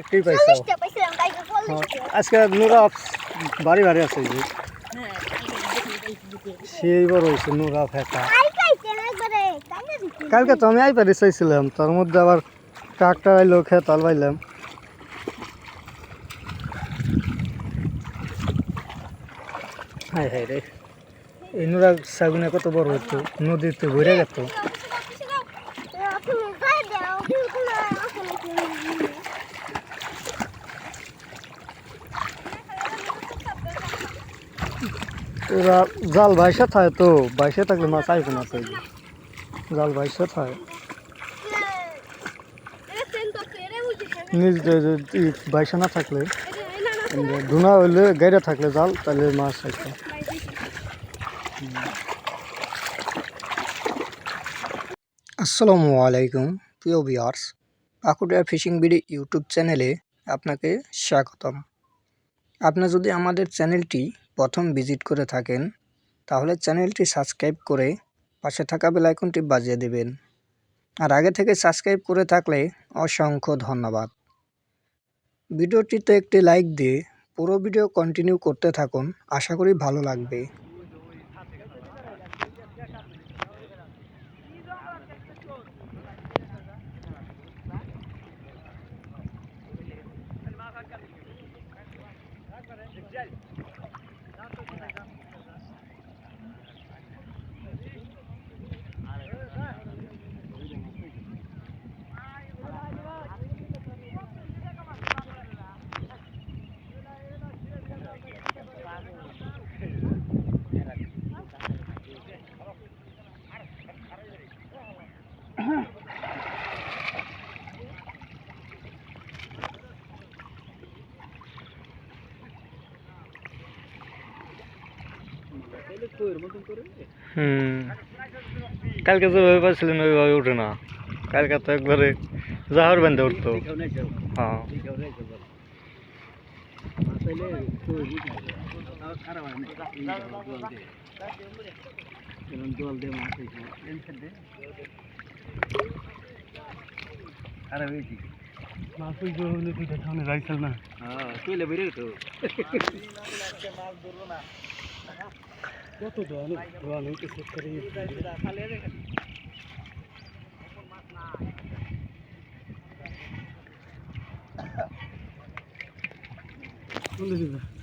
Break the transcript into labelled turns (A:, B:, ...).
A: একটাই পাইছো? চল্লিশটা আজকে নুরা আছে যে। সেই বড় হয়েছে নুরা ফেঁকা
B: কালকে তো
A: আমি আই পারি চাইছিলাম তার মধ্যে আবার ট্রাক্টর আইলো খেতাল পাইলাম। হাই হাই রে এই নুরা সাগুনে কত বড় হতো নদীতে ঘুরে গেত। ওরা জাল ভাইসা থাকে তো, ভাইসা থাকলে মাছ আইব না তো। জাল ভাইসা থাকে।
B: নিজ
A: বাইসা না থাকলে, ধুনা হইলে গাইরা থাকলে জাল তাহলে মাছ আসবে আসসালামু আলাইকুম, প্রিয় viewers Pakuria fishing BD YouTube চ্যানেলে আপনাকে স্বাগতম। আপনি যদি আমাদের চ্যানেলটি প্রথম ভিজিট করে থাকেন, তাহলে চ্যানেলটি সাবস্ক্রাইব করে পাশে থাকা বেল আইকনটি বাজিয়ে দেবেন। আর আগে থেকে সাবস্ক্রাইব করে থাকলে অসংখ্য ধন্যবাদ। ভিডিওটিতে একটি লাইক দিয়ে পুরো ভিডিও কন্টিনিউ করতে থাকুন, আশা করি ভালো লাগবে। হুম। কালকে যেভাবে পাচ্ছিলেন ওইভাবে উঠে না। কালকে তো একবারে জাহার বেঁধে উঠতো। হ্যাঁ।
C: माफ़ी जो ने की ठठाव ने राइसल ना
D: हाँ। तू ले बिरे तो। माल दूर ना
C: तो तो दो ना दो ना के सेट करी
D: खाले रे
C: कौन देखिए